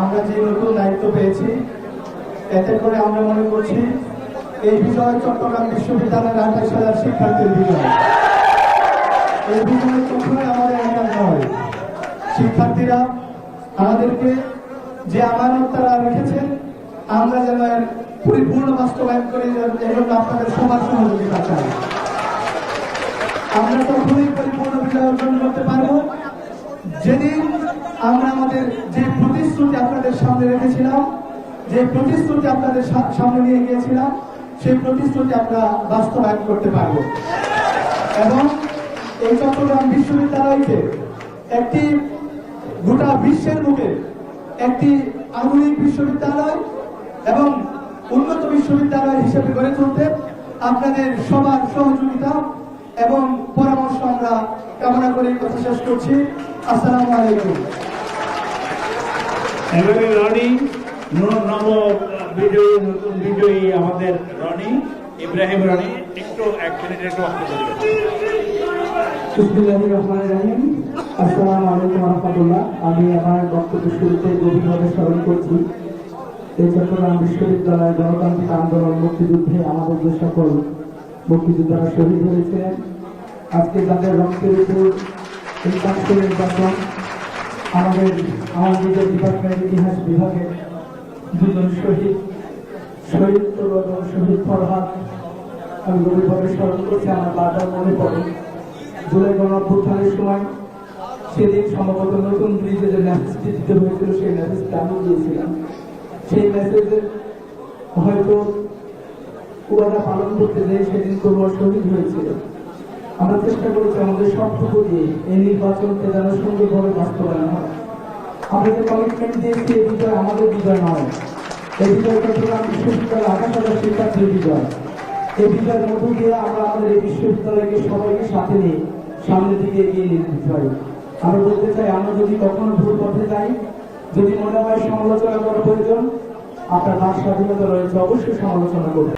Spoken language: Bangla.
আমরা যে নতুন দায়িত্ব পেয়েছি, এতে করে আমরা মনে করছি এই বিজয় চট্টগ্রাম বিশ্ববিদ্যালয়ের আঠাশ হাজার শিক্ষার্থীর বিজয়। এই বিজয় কখনোই আমাদের একার নয় শিক্ষার্থীরা আমাদেরকে যে আমানত তারা রেখেছেন, আমরা যেন পরিপূর্ণ বাস্তবায়ন করি এজন্য আপনাদের সবার সহযোগিতা চাই। আমরা তখনই পরিপূর্ণ বিজয় অর্জন করতে পারব। যেদিন আমরা আমাদের যে প্রতিশ্রুতি আপনাদের সামনে রেখেছিলাম, যে প্রতিশ্রুতি আপনাদের সামনে নিয়ে গিয়েছিলাম, সেই প্রতিশ্রুতি আমরা বাস্তবায়ন করতে পারব। এবং এই চট্টগ্রাম বিশ্ববিদ্যালয়কে একটি গোটা বিশ্বের বুকে একটি আধুনিক বিশ্ববিদ্যালয় এবং উন্নত বিশ্ববিদ্যালয় হিসেবে গড়ে তুলতে আপনাদের সবার সহযোগিতা এবং পরামর্শ আমরা কামনা করে কথা শেষ করছি। আসসালামু আলাইকুম। এবারে রনি ন- নব বিজয়ী নতুন বিজয়ী আমাদের রনি ইব্রাহিম রনি একটু এক মিনিট একটু বক্তব্য বিসমিল্লাহির রহমানির রহিম। আসসালামু আলাইকুম রহমতুল্লাহ। আমি আমার বক্তব্য শুরুতে গভীরভাবে স্মরণ করছি। এই চট্টগ্রাম বিশ্ববিদ্যালয় গণতান্ত্রিক আন্দোলন মুক্তিযুদ্ধে আমাদের যে সকল মুক্তিযোদ্ধারা শহীদ হয়েছিলেন আজকে তাদের রক্তের উপর এই কাজের নির্বাচন, আমাদের আমার নিজের ডিপার্টমেন্ট ইতিহাস বিভাগে দুজন শহীদ শহীদ এবং শহীদ ফরহাদ আমি গভীরভাবে স্মরণ করছি, আমার বারবার মনে পড়ে। জুলাই গণঅভ্যুত্থানের সময় সেদিন সম্ভবত নতুন ব্রিজে যে মেসেজটি দিতে হয়েছিল, সেই মেসেজটা আমি দিয়েছিলাম। সেই মেসেজের হয়তো পুরাটা পালন করতে যেয়ে সেদিন তবুয়া শহীদ হয়েছিল। আমরা চেষ্টা করেছি আমাদের সবটুকু দিয়ে এই নির্বাচনকে যেন সুন্দরভাবে বাস্তবায়ন হয়। আমরা যে কমিটমেন্ট দিয়েছি এই বিজয় আমাদের বিজয় নয়? এই বিজয় চট্টগ্রাম বিশ্ববিদ্যালয় আকাশ হাজার শিক্ষার্থীর বিজয়। এই বিজয়ের মধ্য দিয়ে আমরা আমাদের এই বিশ্ববিদ্যালয়কে সবাইকে সাথে নিয়ে সামনের দিকে এগিয়ে নিয়ে যেতে চাই। আমরা বলতে চাই, আমরা যদি কখনো ভুল পথে যাই, যদি মনে হয় সমালোচনা করা প্রয়োজন আপনার ভাষা স্বাধীনতা রয়েছে অবশ্যই সমালোচনা করবে